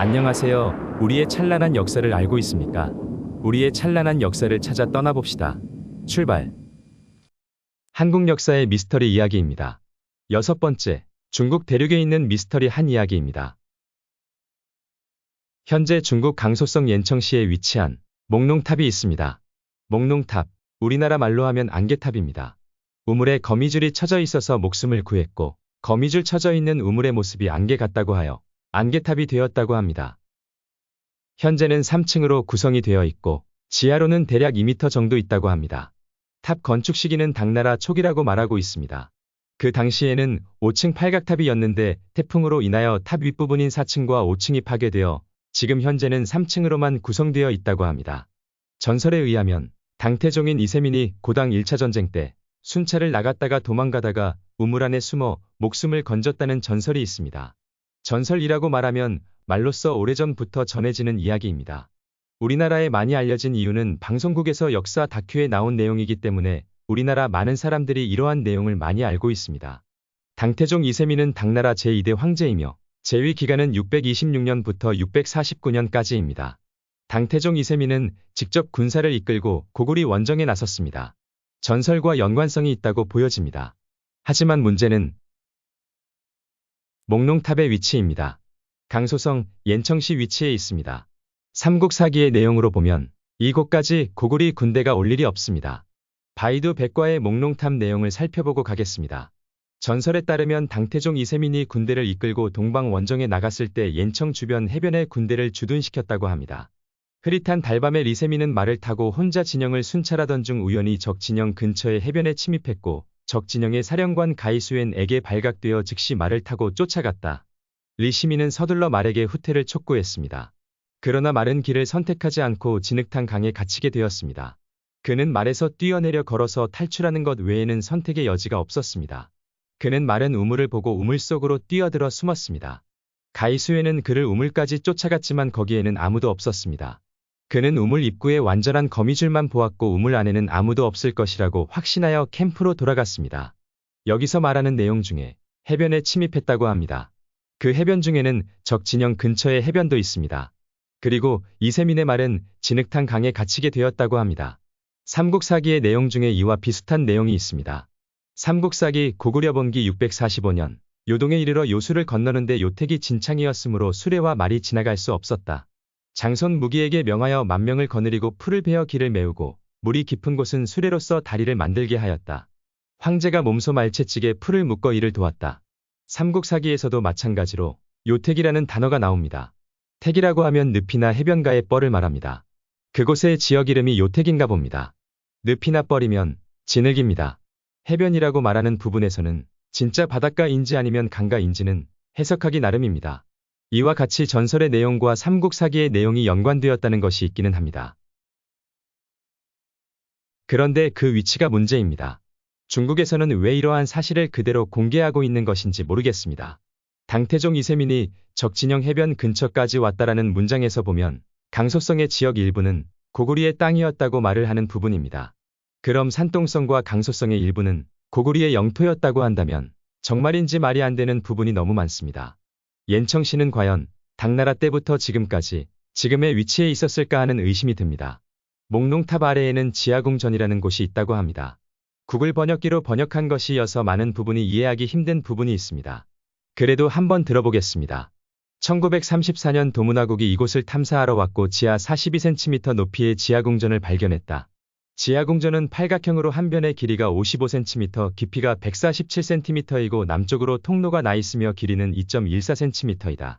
안녕하세요. 우리의 찬란한 역사를 알고 있습니까? 우리의 찬란한 역사를 찾아 떠나봅시다. 출발. 한국 역사의 미스터리 이야기입니다. 여섯 번째, 중국 대륙에 있는 미스터리 한 이야기입니다. 현재 중국 강소성 옌청시에 위치한 목농탑이 있습니다. 목농탑, 우리나라 말로 하면 안개탑입니다. 우물에 거미줄이 쳐져 있어서 목숨을 구했고, 거미줄 쳐져 있는 우물의 모습이 안개 같다고 하여 안개탑이 되었다고 합니다. 현재는 3층으로 구성이 되어 있고, 지하로는 대략 2m 정도 있다고 합니다. 탑 건축 시기는 당나라 초기라고 말하고 있습니다. 그 당시에는 5층 팔각탑이었는데 태풍으로 인하여 탑 윗부분인 4층과 5층이 파괴되어 지금 현재는 3층으로만 구성되어 있다고 합니다. 전설에 의하면 당태종인 이세민이 고당 1차 전쟁 때 순찰을 나갔다가 도망가다가 우물 안에 숨어 목숨을 건졌다는 전설이 있습니다. 전설이라고 말하면 말로써 오래전부터 전해지는 이야기입니다. 우리나라에 많이 알려진 이유는 방송국에서 역사 다큐에 나온 내용이기 때문에 우리나라 많은 사람들이 이러한 내용을 많이 알고 있습니다. 당태종 이세민은 당나라 제2대 황제이며 재위 기간은 626년부터 649년까지입니다. 당태종 이세민은 직접 군사를 이끌고 고구리 원정에 나섰습니다. 전설과 연관성이 있다고 보여집니다. 하지만 문제는 목농탑의 위치입니다. 강소성 옌청시 위치에 있습니다. 삼국사기의 내용으로 보면 이곳까지 고구리 군대가 올 일이 없습니다. 바이두 백과의 목농탑 내용을 살펴보고 가겠습니다. 전설에 따르면 당태종 이세민이 군대를 이끌고 동방 원정에 나갔을 때 옌청 주변 해변에 군대를 주둔시켰다고 합니다. 흐릿한 달밤에 리세민은 말을 타고 혼자 진영을 순찰하던 중 우연히 적 진영 근처의 해변에 침입했고 적 진영의 사령관 가이수엔에게 발각되어 즉시 말을 타고 쫓아갔다. 리시민은 서둘러 말에게 후퇴를 촉구했습니다. 그러나 말은 길을 선택하지 않고 진흙탕 강에 갇히게 되었습니다. 그는 말에서 뛰어내려 걸어서 탈출하는 것 외에는 선택의 여지가 없었습니다. 그는 마른 우물을 보고 우물 속으로 뛰어들어 숨었습니다. 가이수에는 그를 우물까지 쫓아갔지만 거기에는 아무도 없었습니다. 그는 우물 입구에 완전한 거미줄만 보았고 우물 안에는 아무도 없을 것이라고 확신하여 캠프로 돌아갔습니다. 여기서 말하는 내용 중에 해변에 침입했다고 합니다. 그 해변 중에는 적 진영 근처에 해변도 있습니다. 그리고 이세민의 말은 진흙탕 강에 갇히게 되었다고 합니다. 삼국사기의 내용 중에 이와 비슷한 내용이 있습니다. 삼국사기 고구려본기 645년 요동에 이르러 요수를 건너는데 요택이 진창이었으므로 수레와 말이 지나갈 수 없었다. 장손 무기에게 명하여 만명을 거느리고 풀을 베어 길을 메우고 물이 깊은 곳은 수레로서 다리를 만들게 하였다. 황제가 몸소 말채찍에 풀을 묶어 이를 도왔다. 삼국사기에서도 마찬가지로 요택이라는 단어가 나옵니다. 택이라고 하면 늪이나 해변가의 뻘을 말합니다. 그곳의 지역 이름이 요택인가 봅니다. 늪이나 뻘이면 진흙입니다. 해변이라고 말하는 부분에서는 진짜 바닷가인지 아니면 강가인지는 해석하기 나름입니다. 이와 같이 전설의 내용과 삼국사기의 내용이 연관되었다는 것이 있기는 합니다. 그런데 그 위치가 문제입니다. 중국에서는 왜 이러한 사실을 그대로 공개하고 있는 것인지 모르겠습니다. 당태종 이세민이 적진영 해변 근처까지 왔다라는 문장에서 보면 강소성의 지역 일부는 고구리의 땅이었다고 말을 하는 부분입니다. 그럼 산동성과 강소성의 일부는 고구리의 영토였다고 한다면 정말인지 말이 안 되는 부분이 너무 많습니다. 옌청시는 과연 당나라 때부터 지금까지 지금의 위치에 있었을까 하는 의심이 듭니다. 목농탑 아래에는 지하궁전이라는 곳이 있다고 합니다. 구글 번역기로 번역한 것이어서 많은 부분이 이해하기 힘든 부분이 있습니다. 그래도 한번 들어보겠습니다. 1934년 도문화국이 이곳을 탐사하러 왔고 지하 42cm 높이의 지하궁전을 발견했다. 지하궁전은 팔각형으로 한 변의 길이가 55cm, 깊이가 147cm이고 남쪽으로 통로가 나 있으며 길이는 2.14cm이다.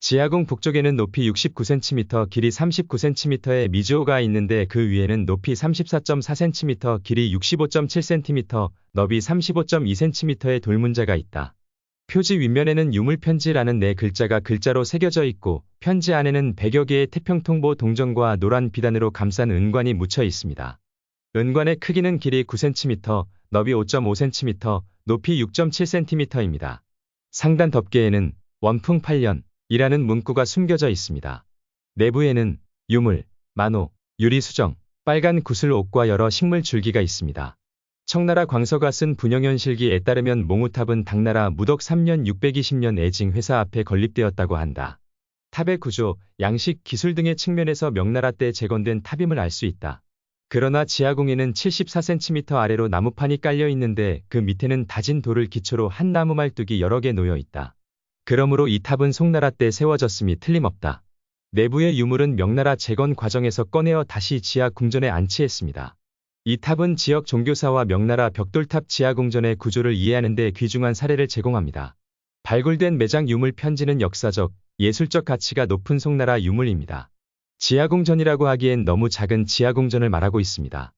지하궁 북쪽에는 높이 69cm, 길이 39cm의 미주호가 있는데 그 위에는 높이 34.4cm, 길이 65.7cm, 너비 35.2cm의 돌문자가 있다. 표지 윗면에는 유물편지라는 네 글자가 글자로 새겨져 있고 편지 안에는 100여 개의 태평통보 동전과 노란 비단으로 감싼 은관이 묻혀 있습니다. 은관의 크기는 길이 9cm, 너비 5.5cm, 높이 6.7cm입니다. 상단 덮개에는 원풍 8년 이라는 문구가 숨겨져 있습니다. 내부에는 유물, 만호, 유리 수정, 빨간 구슬옥과 여러 식물 줄기가 있습니다. 청나라 광서가 쓴 분영현실기에 따르면 몽우탑은 당나라 무덕 3년 620년 애징 회사 앞에 건립되었다고 한다. 탑의 구조, 양식, 기술 등의 측면에서 명나라 때 재건된 탑임을 알 수 있다. 그러나 지하궁에는 74cm 아래로 나무판이 깔려 있는데 그 밑에는 다진 돌을 기초로 한 나무 말뚝이 여러 개 놓여 있다. 그러므로 이 탑은 송나라 때 세워졌음이 틀림없다. 내부의 유물은 명나라 재건 과정에서 꺼내어 다시 지하 궁전에 안치했습니다. 이 탑은 지역 종교사와 명나라 벽돌탑 지하궁전의 구조를 이해하는 데 귀중한 사례를 제공합니다. 발굴된 매장 유물 편지는 역사적, 예술적 가치가 높은 송나라 유물입니다. 지하궁전이라고 하기엔 너무 작은 지하궁전을 말하고 있습니다.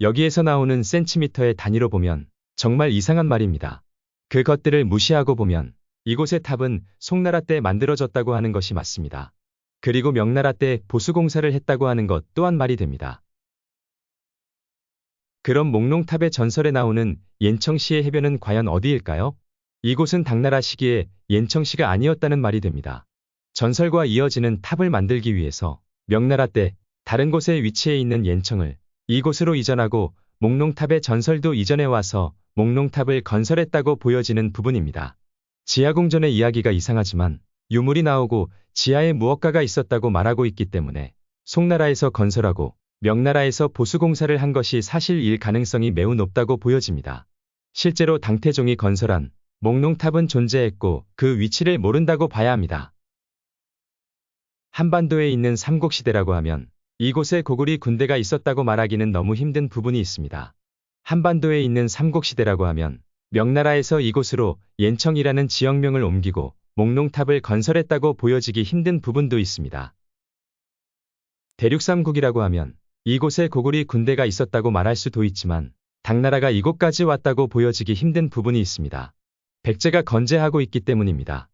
여기에서 나오는 센티미터의 단위로 보면 정말 이상한 말입니다. 그 것들을 무시하고 보면 이곳의 탑은 송나라 때 만들어졌다고 하는 것이 맞습니다. 그리고 명나라 때 보수공사를 했다고 하는 것 또한 말이 됩니다. 그럼 목롱탑의 전설에 나오는 옌청시의 해변은 과연 어디일까요? 이곳은 당나라 시기에 옌청시가 아니었다는 말이 됩니다. 전설과 이어지는 탑을 만들기 위해서 명나라 때 다른 곳에 위치해 있는 옌청을 이곳으로 이전하고 목롱탑의 전설도 이전해 와서 목롱탑을 건설했다고 보여지는 부분입니다. 지하궁전의 이야기가 이상하지만 유물이 나오고 지하에 무엇가가 있었다고 말하고 있기 때문에 송나라에서 건설하고 명나라에서 보수공사를 한 것이 사실일 가능성이 매우 높다고 보여집니다. 실제로 당태종이 건설한 목롱탑은 존재했고 그 위치를 모른다고 봐야 합니다. 한반도에 있는 삼국시대라고 하면 이곳에 고구리 군대가 있었다고 말하기는 너무 힘든 부분이 있습니다. 한반도에 있는 삼국시대라고 하면 명나라에서 이곳으로 옌청이라는 지역명을 옮기고 목롱탑을 건설했다고 보여지기 힘든 부분도 있습니다. 대륙삼국이라고 하면 이곳에 고구리 군대가 있었다고 말할 수도 있지만 당나라가 이곳까지 왔다고 보여지기 힘든 부분이 있습니다. 백제가 건재하고 있기 때문입니다.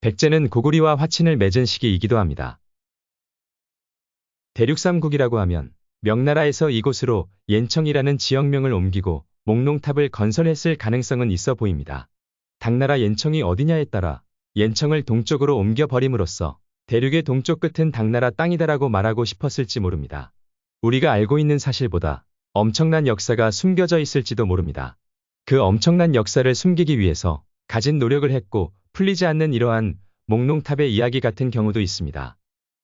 백제는 고구리와 화친을 맺은 시기이기도 합니다. 대륙삼국이라고 하면 명나라에서 이곳으로 옌청이라는 지역명을 옮기고 목롱탑을 건설했을 가능성은 있어 보입니다. 당나라 옌청이 어디냐에 따라 옌청을 동쪽으로 옮겨버림으로써 대륙의 동쪽 끝은 당나라 땅이다라고 말하고 싶었을지 모릅니다. 우리가 알고 있는 사실보다 엄청난 역사가 숨겨져 있을지도 모릅니다. 그 엄청난 역사를 숨기기 위해서 가진 노력을 했고 풀리지 않는 이러한 목롱탑의 이야기 같은 경우도 있습니다.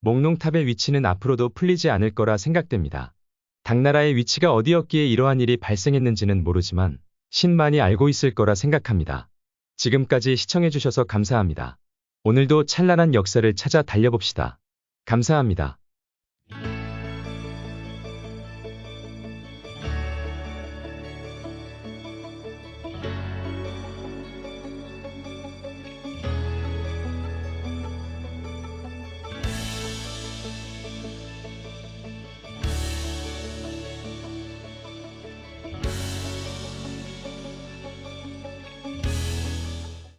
목롱탑의 위치는 앞으로도 풀리지 않을 거라 생각됩니다. 당나라의 위치가 어디였기에 이러한 일이 발생했는지는 모르지만 신만이 알고 있을 거라 생각합니다. 지금까지 시청해주셔서 감사합니다. 오늘도 찬란한 역사를 찾아 달려봅시다. 감사합니다.